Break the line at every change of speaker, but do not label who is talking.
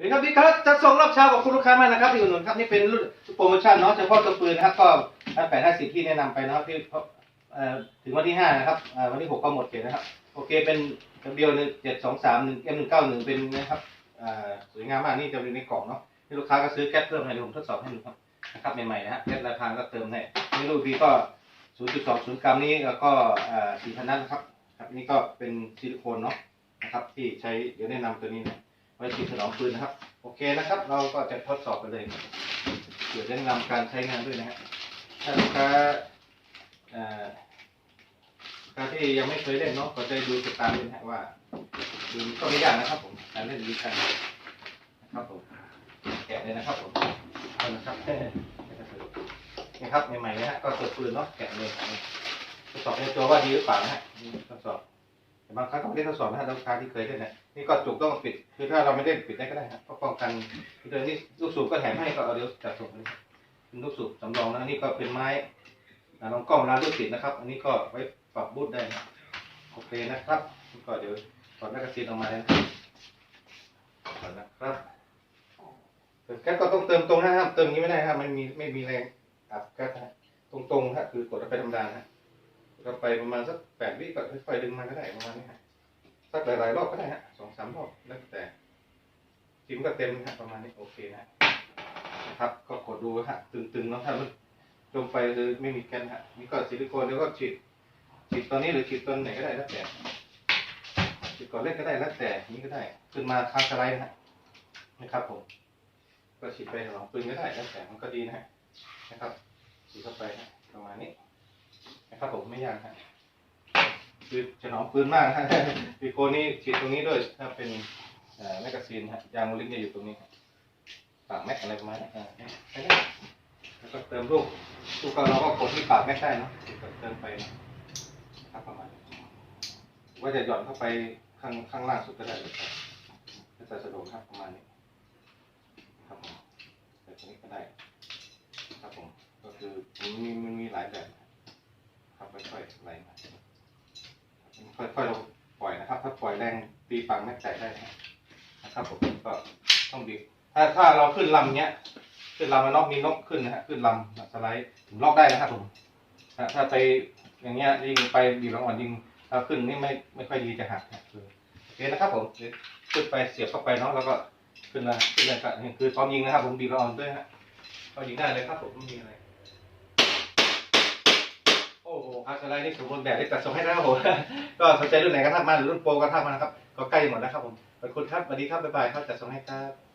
วัสดีครับพี่ครับจะส่งรับเช้ากับคุณลูกค้ามากนะครับที่อุดหนุนครับนี่เป็นรุ่นโปรโมชั่นเนาะเฉพาะตัวปืนนะครับก็ตั้งแต่ห้าสิบที่แนะนำไปนะครับที่ถึงวันที่ห้านะครับวันที่หกก็หมดเขตนะครับโอเคเป็นเบียวหนึ่งเจ็ดสองสามหนึ่งเอ็มหนึ่งเก้าหนึ่งเป็นนะครับสวยงามมากนี่จะเป็นในกล่องเนาะที่ลูกค้าก็ซื้อแก๊สเพิ่มให้ผมทดสอบให้ดูครับนะครับใหม่ๆนะฮะแก๊สราคาก็เติมให้นี่รูปดีก็ศูนย์จุดสองศูนย์กรัมนี้แล้วก็สี่พันนัดนะครับครับนี่ก็เป็นซิลิโคนเนาะนะครับที่ใช้เดี๋ยวแนะนำตัวนี้นะ ไว้ฉีดถนอมปืนนะครับ โอเคนะครับ เราก็จะทดสอบกันเลยเดี๋ยวแนะนำการใช้งานด้วยนะฮะถ้าลูกค้ากค้าที่ยังไม่เคยเล่นเนาะก็จะดูติดตามด้วยนะฮะว่าดูก็ไม่ยากนะครับ ผมการเล่นดีกันนะครับผมแกะเลยนะครับผมเอานะครับนี่ครับใหม่ๆนะฮะก็ตัวปืนเนาะแกะเลยทดสอบในตัวว่าดีหรือเปล่านะฮะทดสอบ แต่บางครั้งก็ไม่ได้ทดสอบนะฮะลูกค้าที่เคยเล่นนะนี่ก็จุกต้องปิด คือถ้าเราไม่ได้ปิดได้ก็ได้ครับก็ป้องกันเดินนี่ลูกสูบก็แถมให้ก็เอาเดี๋ยวจัดส่งเลยเป็นลูกสูบสำรองนะนี่ก็เป็นไม้ลองกล้องเวลาลูกติดนะครับ อันนี้ก็ไว้ปรับบูทได้นะโอเคนะครับก็เดี๋ยวถอดแมกกาซีนออกมาเลยนะครับถอดนะครับแก๊สก็ต้องเติมตรงนะครับเติมนี้ไม่ได้ครับมันมีไม่มีแรงอัดแก๊สตรงๆครับคือกดไปธรรมดานะ ก็ไปประมาณสักแปดวิก็ค่อยๆดึงมันก็ได้ประมาณนี้ฮะสักหลายๆรอบก็ได้ฮะสองสามรอบแล้วแต่จิ้มก็เต็มฮะประมาณนี้โอเคนะนะครับก็กดดูฮะตึงๆเนาะถ้ามันจมไปคือไม่มีแกนฮะนี่ก็ซิลิโคนแล้วก็ฉีดฉีดตัวนี้หรือฉีดตัวไหนก็ได้แล้วแต่ฉีดก่อนเล่นก็ได้แล้วแต่นี้ก็ได้ขึ้นมาคาสไลด์นะฮะนะครับผมก็ฉีดไปหลังปืนก็ได้แล้วแต่มันก็ดีนะฮะนะครับฉีดเข้าไปฮะประมาณนี้ นะครับผมไม่ยากครับคือฉนอมปืนมากนะปีโคนี่ฉีดตรงนี้ด้วยถ้าเป็นแมกกาซีนฮะยางโมลินจะอยู่ตรงนี้ปากแม็กอะไรประมาณนี้แล้วก็เติมลูกลูกก็เราก็กดที่ปากแม็กได้เนาะเติมไปนะครับประมาณว่าจะหย่อนเข้าไปข้างข้างล่างสุดก็ได้เลยครับก็จะสะดวกครับประมาณนี้ครับผมแต่ตรงนี้ก็ได้ครับผมก็คือมันมีมันมีหลายแบบ ครับค่อยๆไหลมาค่อยๆเราปล่อยนะครับ ถ้าปล่อยแรงตีปังไม่แตกได้นะครับผมก็ต้องบีบถ้าถ้าเราขึ้นลำเนี้ย ขึ้นลำมันนกมีนกขึ้นนะฮะขึ้นลำสไลด์ถึงล็อกได้นะครับผมถ้าถ้าไปอย่างเงี้ยยิงไปบีบลงอ่อนยิงถ้าขึ้นนี่ไม่ไม่ค่อยดีจะหักนะคือโอเคนะครับผมขึ้นไปเสียบเข้าไปเนาะแล้วก็ขึ้นมาขึ้นเลยก็นี่คือพร้อมยิงนะครับ ผมบีบละอ่อนด้วยฮะก็ยิงได้เลยครับผมไม่มีอะไร โอ้โหครับสไลด์นี่สมบูรณ์แบบได้จัดส่งให้นะครับผม ก็สนใจรุ่นไหนก็ทักมาหรือรุ่นโปรก็ทักมานะครับ ก็ใกล้หมดแล้วครับผมขอบคุณครับสวัสดีครับบ๊ายบายครับจัดส่งให้ครับ